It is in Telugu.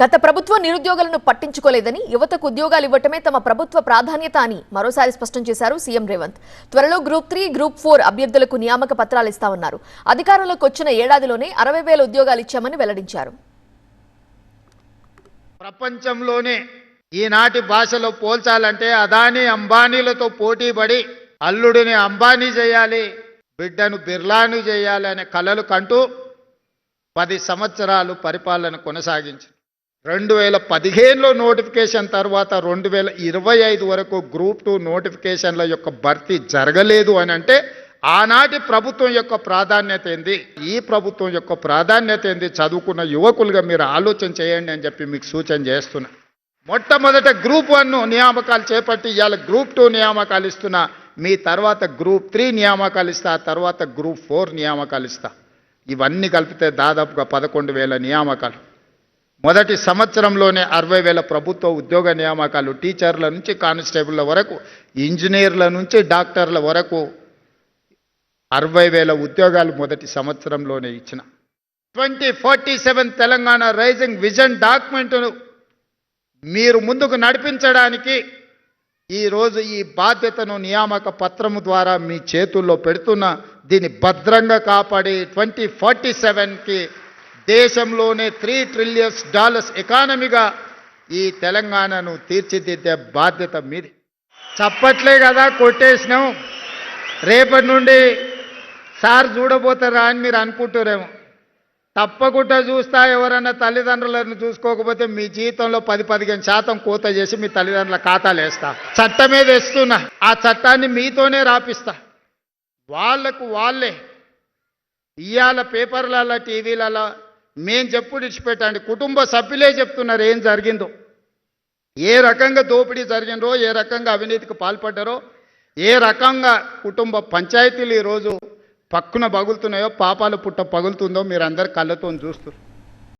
గత ప్రభుత్వం నిరుద్యోగులను పట్టించుకోలేదని యువతకు ఉద్యోగాలు ఇవ్వటమే తమ ప్రభుత్వ ప్రాధాన్యత అని మరోసారి స్పష్టం చేశారు సీఎం రేవంత్. త్వరలో గ్రూప్ త్రీ గ్రూప్ ఫోర్ అభ్యర్థులకు నియామక పత్రాలు ఇస్తామన్నారు. అధికారంలోకి వచ్చిన ఏడాదిలోనే అరవై వేల ఉద్యోగాలు ఇచ్చామని వెల్లడించారు. ప్రపంచంలోనే ఈనాటి భాషలో పోల్చాలంటే అదానీ అంబానీలతో పోటీ పడి అల్లుడిని అంబానీ చేయాలి బిడ్డను బిర్లాను చేయాలి అనే కలలు కంటూ పది సంవత్సరాలు పరిపాలన కొనసాగించి రెండు వేల పదిహేనులో నోటిఫికేషన్ తర్వాత రెండు వేల ఇరవై ఐదు వరకు గ్రూప్ టూ నోటిఫికేషన్ల యొక్క భర్తీ జరగలేదు అని అంటే ఆనాటి ప్రభుత్వం యొక్క ప్రాధాన్యత ఏంది? ఈ ప్రభుత్వం యొక్క ప్రాధాన్యత ఏంది? చదువుకున్న యువకులుగా మీరు ఆలోచన చేయండి అని చెప్పి మీకు సూచన చేస్తున్నా. మొట్టమొదట గ్రూప్ వన్ నియామకాలు చేపట్టి ఇవాళ గ్రూప్ టూ నియామకాలు ఇస్తున్నా. మీ తర్వాత గ్రూప్ త్రీ నియామకాలు ఇస్తా ఆ తర్వాత గ్రూప్ ఫోర్ నియామకాలు ఇస్తా. ఇవన్నీ కలిపితే దాదాపుగా పదకొండు వేల నియామకాలు. మొదటి సంవత్సరంలోనే అరవై వేల ప్రభుత్వ ఉద్యోగ నియామకాలు టీచర్ల నుంచి కానిస్టేబుల్ల వరకు ఇంజనీర్ల నుంచి డాక్టర్ల వరకు అరవై వేల ఉద్యోగాలు మొదటి సంవత్సరంలోనే ఇచ్చిన. Twenty forty seven Telangana rising vision డాక్యుమెంట్ను మీరు ముందుకు నడిపించడానికి ఈరోజు ఈ బాధ్యతను నియామక పత్రము ద్వారా మీ చేతుల్లో పెడుతున్న దీన్ని భద్రంగా కాపాడి ట్వంటీ ఫార్టీ సెవెన్కి దేశంలోనే త్రీ ట్రిలియన్స్ డాలర్స్ ఎకానమీగా ఈ తెలంగాణను తీర్చిదిద్దే బాధ్యత మీది. చప్పట్లే కదా కొట్టేసినాం. రేపటి నుండి సార్ చూడబోతారా అని మీరు అనుకుంటారేమో. తప్పకుండా చూస్తా ఎవరన్నా తల్లిదండ్రులను చూసుకోకపోతే మీ జీవితంలో పది పదిహేను శాతం కోత చేసి మీ తల్లిదండ్రుల ఖాతాలు వేస్తా. మీద వేస్తున్న ఆ చట్టాన్ని మీతోనే రాపిస్తా. వాళ్ళకు వాళ్ళే. ఇవాళ పేపర్లలో టీవీలలో మేం చెప్పుడు ఇచ్చిపెట్టండి కుటుంబ సభ్యులే చెప్తున్నారు ఏం జరిగిందో. ఏ రకంగా దోపిడీ జరిగినరో ఏ రకంగా అవినీతికి పాల్పడ్డారో ఏ రకంగా కుటుంబ పంచాయతీలు ఈరోజు పక్కున పగులుతున్నాయో పాపాలు పుట్ట పగులుతుందో మీరు అందరు కళ్ళతో చూస్తారు